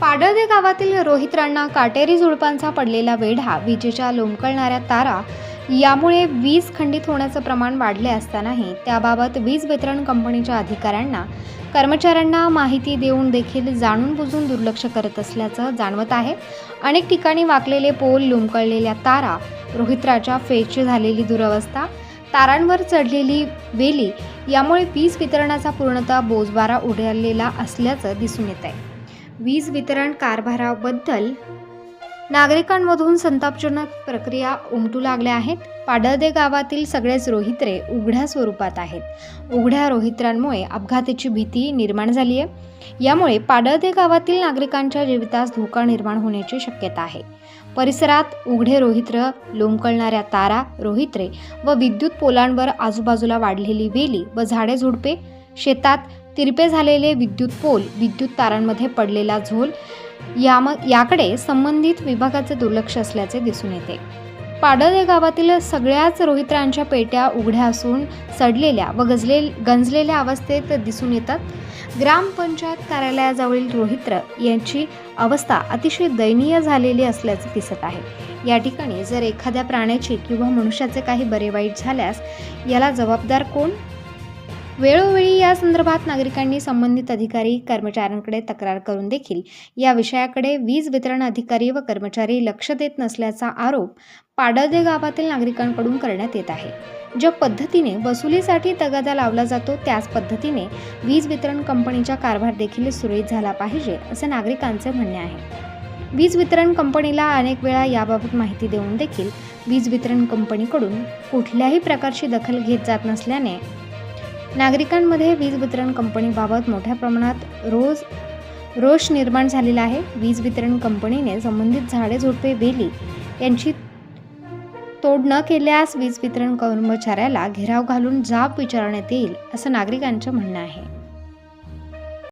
पाडळदे गावातील रोहित्रांना काटेरी झुडपांचा पडलेला वेढा विजेच्या लोंबकळणाऱ्या तारा यामुळे वीज खंडित होण्याचं प्रमाण वाढले असतानाही त्याबाबत वीज वितरण कंपनीच्या अधिकाऱ्यांना कर्मचाऱ्यांना माहिती देऊन देखील जाणून बुजून दुर्लक्ष करत असल्याचं जाणवत आहे. अनेक ठिकाणी वाकलेले पोल लोंबकळलेल्या तारा रोहित्राच्या फेजची झालेली दुरवस्था तारांवर चढलेली वेली यामुळे वीज वितरणाचा पूर्णतः बोजबारा उडालेला असल्याचं दिसून येत आहे. वीज वितरण कारभाराबद्दल नागरिकांमधून संतापजनक प्रक्रिया उमटू लागल्या आहेत. पाडळदे गावातील सगळेच रोहित्रे उघड्या स्वरूपात आहेत. उघड्या रोहित्रांमुळे अपघाताची भीती निर्माण झाली आहे. यामुळे पाडळदे गावातील नागरिकांच्या जीवितास धोका निर्माण होण्याची शक्यता आहे. परिसरात उघडे रोहित्र लोंबकळणाऱ्या तारा रोहित्रे व विद्युत पोलांवर आजूबाजूला वाढलेली वेली व झाडे झुडपे शेतात तिरपे झालेले विद्युत पोल विद्युत तारांमध्ये पडलेला झोल याम याकडे संबंधित विभागाचे दुर्लक्ष असल्याचे दिसून येते. पाडळ गावातील सगळ्याच रोहित्रांच्या पेट्या उघड्या असून सडलेल्या व गजले गंजलेल्या अवस्थेत दिसून येतात. ग्रामपंचायत कार्यालयाजवळील रोहित्र यांची अवस्था अतिशय दयनीय झालेली असल्याचे दिसत आहे. या ठिकाणी जर एखाद्या प्राण्याची किंवा मनुष्याचे काही बरे वाईट झाल्यास याला जबाबदार कोण? वेळोवेळी या संदर्भात नागरिकांनी संबंधित अधिकारी कर्मचाऱ्यांकडे तक्रार करून देखील या विषयाकडे वीज वितरण अधिकारी व कर्मचारी लक्ष देत नसल्याचा आरोप पाडळदे गावातील नागरिकांकडून करण्यात येत आहे. ज्या पद्धतीने वसुलीसाठी तगादा लावला जातो त्याच पद्धतीने वीज वितरण कंपनीचा कारभार देखील सुरळीत झाला पाहिजे असे नागरिकांचे म्हणणे आहे. वीज वितरण कंपनीला अनेक वेळा याबाबत माहिती देऊन देखील वीज वितरण कंपनीकडून कुठल्याही प्रकारची दखल घेत जात नसल्याने नागरिकांमध्ये वीज वितरण कंपनीबाबत मोठ्या प्रमाणात रोज रोष निर्माण झालेला आहे. वीज वितरण कंपनीने संबंधित झाडे झुडपे वेली यांची तोड न केल्यास वीज वितरण कर्मचाऱ्याला घेराव घालून जाब विचारण्यात येईल असं नागरिकांचं म्हणणं आहे.